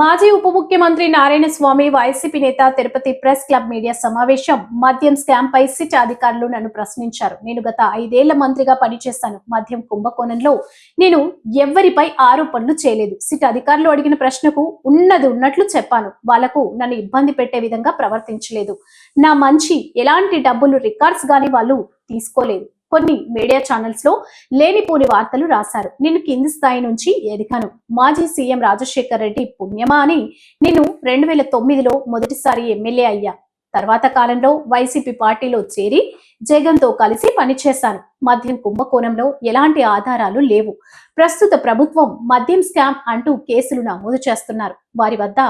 మాజీ ఉప ముఖ్యమంత్రి నారాయణ స్వామి వైసీపీ నేత తిరుపతి ప్రెస్ క్లబ్ మీడియా సమావేశం మద్యం స్కామ్ పై సిట్ అధికారులు నన్ను ప్రశ్నించారు. నేను గత ఐదేళ్ళ మంత్రిగా పనిచేశాను. మద్యం కుంభకోణంలో నేను ఎవ్వరిపై ఆరోపణలు చేయలేదు. సిట్ అధికారులు అడిగిన ప్రశ్నకు ఉన్నది ఉన్నట్లు చెప్పాను. వాళ్ళకు నన్ను ఇబ్బంది పెట్టే విధంగా ప్రవర్తించలేదు. నా మంచి ఎలాంటి డబ్బులు రికార్డ్స్ గాని వాళ్ళు తీసుకోలేదు. కొన్ని మీడియా ఛానల్స్లో లేనిపోని వార్తలు రాశారు. నిన్ను కింది స్థాయి నుంచి ఎదిగాను. మాజీ సీఎం రాజశేఖర్ రెడ్డి పుణ్యమా అని నేను రెండు వేల తొమ్మిదిలో మొదటిసారి ఎమ్మెల్యే అయ్యా. తర్వాత కాలంలో వైసీపీ పార్టీలో చేరి జగన్తో కలిసి పనిచేశాను మద్యం కుంభకోణంలో ఎలాంటి ఆధారాలు లేవు. ప్రస్తుత ప్రభుత్వం మద్యం స్కామ్ అంటూ కేసులు నమోదు చేస్తున్నారు. వారి వద్ద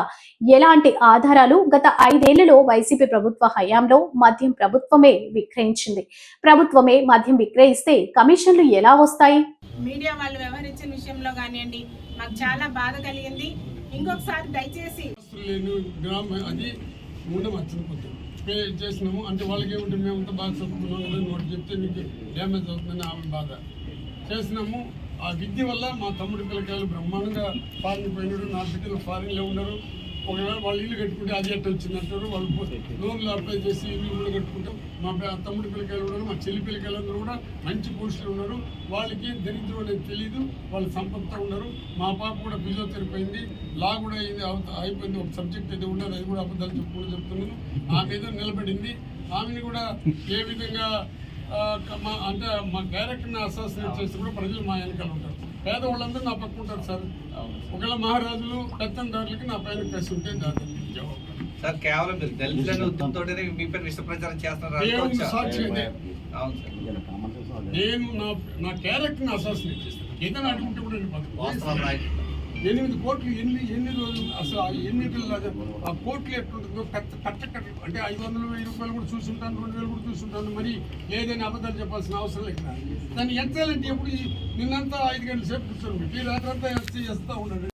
ఎలాంటి ఆధారాలు? గత ఐదేళ్ళలో వైసీపీ ప్రభుత్వ హయాంలో మద్యం ప్రభుత్వమే విక్రయించింది. ప్రభుత్వమే మద్యం విక్రయిస్తే కమిషన్లు ఎలా వస్తాయి? మీడియా వాళ్ళు వ్యవహరించిన విషయంలో కానివ్వండి మాకు చాలా బాధ కలిగింది. ఇంకొకసారి దయచేసి లేని గ్రామ ఉండే పే చేసినాము అంటే వాళ్ళకి ఏమిటి మేమంతా బాగా చదువుకున్నాం కదా నోటి చెప్తే మీకు డ్యామేజ్ అవుతుందని ఆమె బాధ. చేసినాము. ఆ విద్య వల్ల మా తమ్ముడి పిల్లకాయలు బ్రహ్మాండంగా ఫారిన్ పోయినారు నా బిడ్డలు ఫారిన్లో ఉన్నారు. ఒకవేళ వాళ్ళు ఇల్లు కట్టుకుంటే అది ఎట్ట వచ్చింది అంటారు? వాళ్ళు లోన్లు అప్లై చేసి ఇల్లు కూడా కట్టుకుంటాం. మా తమ్ముడి పిల్లకాయలు ఉన్నారు మా చెల్లి పిల్లకాయలు అందరూ కూడా మంచి పోస్టులు ఉన్నారు. వాళ్ళకి దరిద్రం అనేది తెలియదు వాళ్ళు సంపదతో ఉన్నారు. మా పాప కూడా ఫిజియోథెరపీ అయింది. లా కూడా అయింది అయిపోయింది. ఒక సబ్జెక్ట్ అయితే ఉన్నది అది కూడా అబద్ధాలు చెప్పుకుంటూ చెప్తున్నాను. ఆమె ఏదో నిలబడింది. ఆమెని కూడా ఏ విధంగా అంటే మా డైరెక్టర్ని అసాసినేట్ చేసి కూడా ప్రజలు మా వెనకాల ఉంటారు. పేదవాళ్ళందరూ నా పక్క ఉంటారు సార్. ఒకవేళ మహారాజులు పెత్తందారులకి నా పైన కసి ఉంటే సార్ కేవలం మీరు దళితులను ఉద్దంతోనే మీ పైన విష ప్రచారం చేస్తున్నారు నేను నా నా క్యారెక్టర్ని అసాసినేట్ చేస్తాను. ఏదైనా అడుగుంటే కూడా ఎనిమిది కోట్లు ఎన్ని ఎన్ని రోజులు ఆ ఆ కోట్లు ఎట్లుంటుందో పెద్ద కట్ట కట్ట అంటే ఐదు వందలు వెయ్యి రూపాయలు కూడా చూసుంటాను రెండు వేలు కూడా చూసుంటాను మరి ఏదైనా అబద్ధాలు చెప్పాల్సిన అవసరం లేదు దాన్ని ఎంత ఎప్పుడు నిన్నంతా ఐదు గంటల సేపు కూర్చొని పెట్టి రాత్రంతా చేస్తూ ఉండండి.